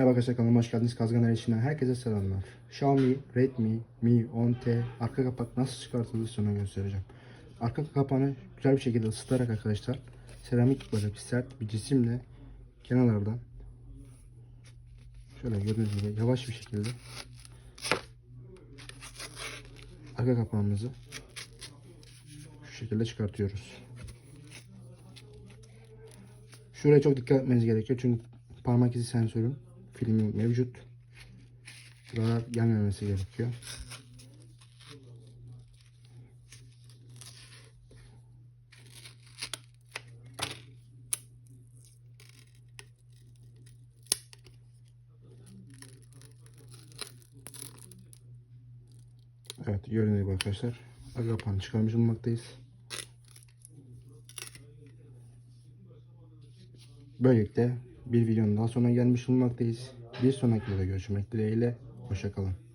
Merhaba arkadaşlar kanalıma hoş geldiniz. Kazgan Erişinden herkese selamlar. Xiaomi Redmi Mi 10T arka kapak nasıl çıkartılır sonra göstereceğim. Arka kapağını güzel bir şekilde ısıtarak arkadaşlar seramik böyle bir sert bir cisimle kenarlardan şöyle gördüğünüz gibi yavaş bir şekilde arka kapağımızı şu şekilde çıkartıyoruz. Şuraya çok dikkat etmeniz gerekiyor çünkü parmak izi sensörün filmi mevcut. Zarar gelmemesi gerekiyor. Evet gördüğünüz arkadaşlar arka kapağını çıkarmış bulunmaktayız. Böylelikle bir videonun daha sonuna gelmiş bulunmaktayız. Bir sonraki videoda görüşmek dileğiyle. Hoşçakalın.